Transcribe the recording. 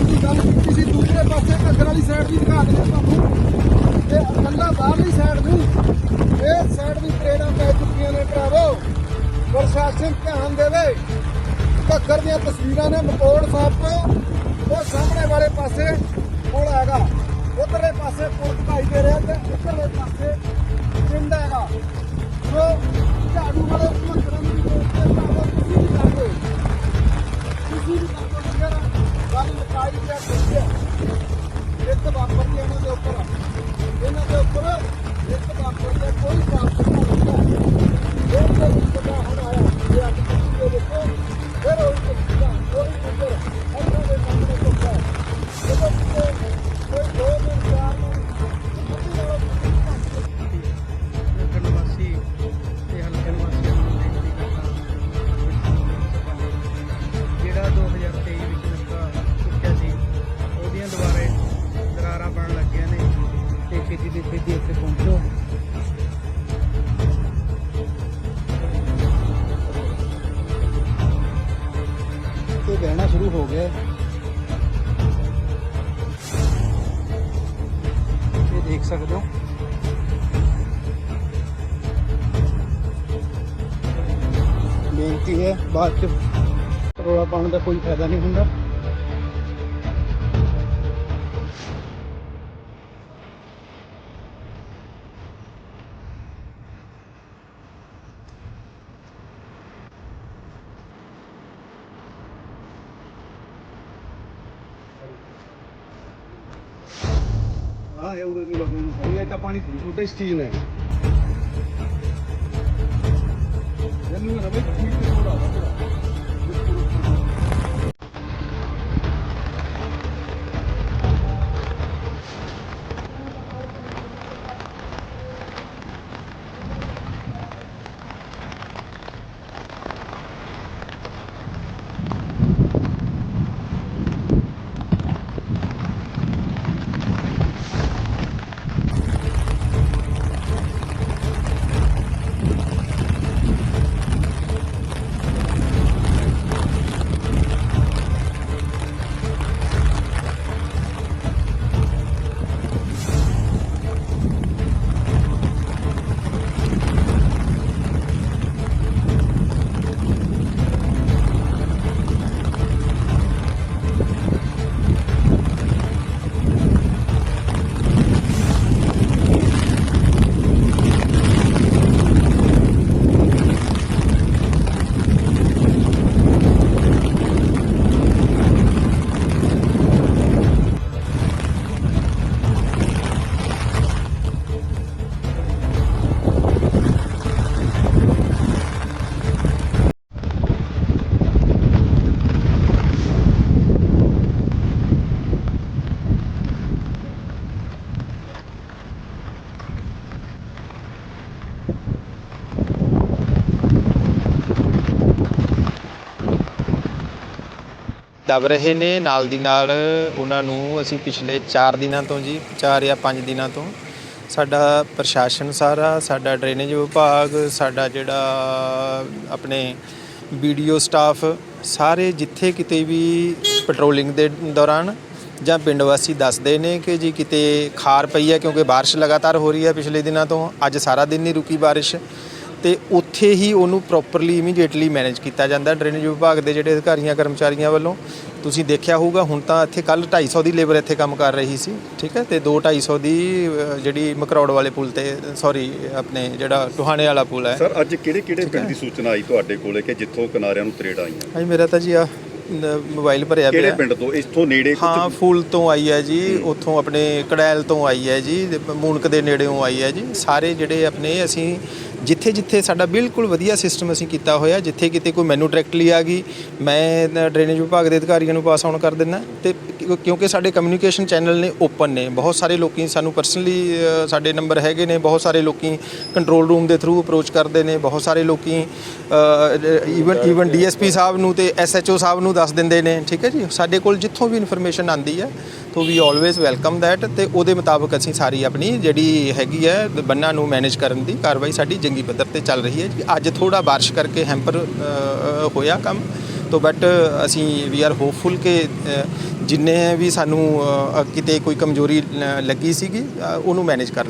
ਜਾਣ ਦੀ ਗੱਲ ਕੀਤੀ ਸੀ, ਦੂਸਰੇ ਪਾਸੇ ਘੱਗਰ ਵਾਲੀ ਸਾਈਡ ਦੀ ਦਿਖਾ ਦਿੰਦੇ ਤੁਹਾਨੂੰ। ਇਹ ਇਕੱਲਾ ਬਾਹਰਲੀ ਸਾਈਡ ਨਹੀਂ ਇਹ ਸਾਈਡ ਵੀ ਤਰੇੜਾਂ ਪੈ ਚੁੱਕੀਆਂ ਨੇ ਭਰਾਵੋ। ਪ੍ਰਸ਼ਾਸਨ ਧਿਆਨ ਦੇਵੇ। ਘੱਗਰ ਦੀਆਂ ਤਸਵੀਰਾਂ ਨੇ ਮਕੌੜ ਸਾਹਿਬ ਤੋਂ। ਉਹ ਸਾਹਮਣੇ ਵਾਲੇ ਪਾਸੇ ਪੁਲ ਹੈਗਾ। ਉਧਰਲੇ ਪਾਸੇ ਪੁਲ ਦਿਖਾਈ ਦੇ ਰਿਹਾ ਤੇ ਉੱਧਰਲੇ ਪਾਸੇ ਪਿੰਡ ਹੈਗਾ। ਸੋ ਝਾੜੂ ਵਾਲੇ ਘੱਗਰਾਂ ਸਕਦੇ ਹੋ। ਬੇਨਤੀ ਹੈ ਬਾਅਦ ਚ। ਰੋਲਾ ਪਾਉਣ ਦਾ ਕੋਈ ਫਾਇਦਾ ਨਹੀਂ ਹੁੰਦਾ। ਹਾਂ ਇਹ ਉਰੇ ਨੂੰ ਲੱਗਣ ਨੂੰ ਇਹ ਤਾਂ ਪਾਣੀ ਛੋਟੇ ਦਬ ਰਹੇ ਨੇ ਨਾਲ ਦੀ ਨਾਲ ਉਹਨਾਂ ਨੂੰ ਅਸੀਂ ਪਿਛਲੇ 4 ਦਿਨਾਂ ਤੋਂ ਜੀ 4 ਜਾਂ 5 ਦਿਨਾਂ ਤੋਂ ਸਾਡਾ ਪ੍ਰਸ਼ਾਸਨ ਸਾਰਾ, ਸਾਡਾ ਡਰੇਨੇਜ ਵਿਭਾਗ, ਸਾਡਾ ਜਿਹੜਾ ਆਪਣੇ ਵੀਡੀਓ ਸਟਾਫ ਸਾਰੇ ਜਿੱਥੇ ਕਿਤੇ ਵੀ ਪੈਟਰੋਲਿੰਗ ਦੇ ਦੌਰਾਨ ਜਾਂ ਪਿੰਡ ਵਾਸੀ ਦੱਸਦੇ ਨੇ ਕਿ ਜੀ ਕਿਤੇ ਖਾਰ ਪਈ ਹੈ ਕਿਉਂਕਿ ਬਾਰਿਸ਼ ਲਗਾਤਾਰ ਹੋ ਰਹੀ ਹੈ ਪਿਛਲੇ ਦਿਨਾਂ ਤੋਂ, ਅੱਜ ਸਾਰਾ ਦਿਨ ਨਹੀਂ ਰੁਕੀ ਬਾਰਿਸ਼ ਤੇ ਉੱਥੇ ਹੀ ਉਹਨੂੰ ਪ੍ਰੋਪਰਲੀ ਇਮੀਡੀਏਟਲੀ ਮੈਨੇਜ ਕੀਤਾ ਜਾਂਦਾ ਡਰੇਨੇਜ ਵਿਭਾਗ ਦੇ ਜਿਹੜੇ ਅਧਿਕਾਰੀਆਂ, ਕਰਮਚਾਰੀਆਂ ਵੱਲੋਂ ਤੁਸੀਂ ਦੇਖਿਆ ਹੋਊਗਾ ਹੁਣ ਤਾਂ ਇੱਥੇ ਕੱਲ 250 ਦੀ ਲੇਬਰ ਇੱਥੇ ਕੰਮ ਕਰ ਰਹੀ ਸੀ ਠੀਕ ਹੈ? ਤੇ 2 250 ਦੀ ਅ, ਜਿਹੜੀ ਮਕਰੌੜ ਵਾਲੇ ਪੁਲ ਤੇ ਸੌਰੀ ਆਪਣੇ ਜਿਹੜਾ ਟੁਹਾਣੇ ਵਾਲਾ ਪੁਲ ਹੈ। ਸਰ ਅੱਜ ਕਿਹੜੇ ਕਿਹੜੇ ਪਿੰਡ ਦੀ ਸੂਚਨਾ ਆਈ ਤੁਹਾਡੇ ਕੋਲੇ ਕਿ ਜਿੱਥੋਂ ਕਿਨਾਰਿਆਂ ਨੂੰ ਤਰੇੜਾਂ ਆਈਆਂ? ਹਾਂਜੀ ਮੇਰਾ ਤਾਂ ਜੀ ਆ ਮੋਬਾਈਲ ਭਰਿਆ ਕਿਹੜੇ ਪਿਆ। ਪਿੰਡ ਤੋਂ? ਇਥੋਂ ਨੇੜੇ ਕੁਝ ਹਾਂ ਫੂਲ ਤੋਂ ਆਈ ਹੈ ਜੀ ਉੱਥੋਂ ਆਪਣੇ ਕੜੈਲ ਤੋਂ ਆਈ ਹੈ ਜੀ ਤੇ ਮੂਨਕ ਦੇ ਨੇੜਿਓਂ ਆਈ ਹੈ ਜੀ। ਸਾਰੇ ਜਿਹੜੇ ਆਪਣੇ ਅਸੀਂ ਜਿੱਥੇ ਜਿੱਥੇ ਸਾਡਾ ਬਿਲਕੁਲ ਵਧੀਆ ਸਿਸਟਮ ਅਸੀਂ ਕੀਤਾ ਹੋਇਆ, ਜਿੱਥੇ ਕਿਤੇ ਕੋਈ ਮੈਨੂੰ ਡਾਇਰੈਕਟਲੀ ਆ ਗਈ, ਮੈਂ ਡਰੇਨੇਜ ਵਿਭਾਗ ਦੇ ਅਧਿਕਾਰੀਆਂ ਨੂੰ ਪਾਸ ਆਨ ਕਰ ਦਿੰਦਾ। ਤੇ ਕਿਉਂਕਿ ਸਾਡੇ ਕਮਿਊਨੀਕੇਸ਼ਨ ਚੈਨਲ ਨੇ ਓਪਨ ਨੇ, ਬਹੁਤ ਸਾਰੇ ਲੋਕੀ ਸਾਨੂੰ ਪਰਸਨਲੀ ਸਾਡੇ ਨੰਬਰ ਹੈਗੇ ਨੇ, ਬਹੁਤ ਸਾਰੇ ਲੋਕੀ ਕੰਟਰੋਲ ਰੂਮ ਦੇ ਥਰੂ ਅਪਰੋਚ ਕਰਦੇ ਨੇ, ਬਹੁਤ ਸਾਰੇ ਲੋਕੀ ਈਵਨ ਈਵਨ ਡੀਐਸਪੀ ਸਾਹਿਬ ਨੂੰ ਤੇ ਐਸਐਚਓ ਸਾਹਿਬ ਨੂੰ ਦੱਸ ਦਿੰਦੇ ਨੇ, ਠੀਕ ਹੈ ਜੀ? ਸਾਡੇ ਕੋਲ ਜਿੱਥੋਂ ਵੀ ਇਨਫੋਰਮੇਸ਼ਨ ਆਂਦੀ ਹੈ ਤੋ ਵੀ ਆਲਵੇਜ਼ ਵੈਲਕਮ ਦੈਟ ਤੇ ਉਹਦੇ ਮੁਤਾਬਕ ਅਸੀਂ ਸਾਰੀ ਆਪਣੀ ਜਿਹੜੀ ਹੈਗੀ ਹੈ, ਬੰਨਾਂ ਨੂੰ ਮੈਨੇਜ ਕਰਨ ਦੀ ਕਾਰਵਾਈ ਸਾਡੀ ਜੰਗੀ ਪੱਧਰ ਤੇ ਚੱਲ ਰਹੀ ਹੈ ਅੱਜ ਥੋੜਾ ਬਾਰਿਸ਼ ਕਰਕੇ ਹੈਂਪਰ ਹੋਇਆ ਕੰਮ, ਤੋ ਬਟ ਅਸੀਂ ਵੀ ਆਰ ਹੋਪਫੁਲ ਕਿ ਜਿੰਨੇ ਵੀ ਸਾਨੂੰ ਕਿਤੇ ਕੋਈ ਕਮਜ਼ੋਰੀ ਲ- ਲੱਗੀ ਸੀਗੀ ਉਹਨੂੰ ਮੈਨੇਜ ਕਰ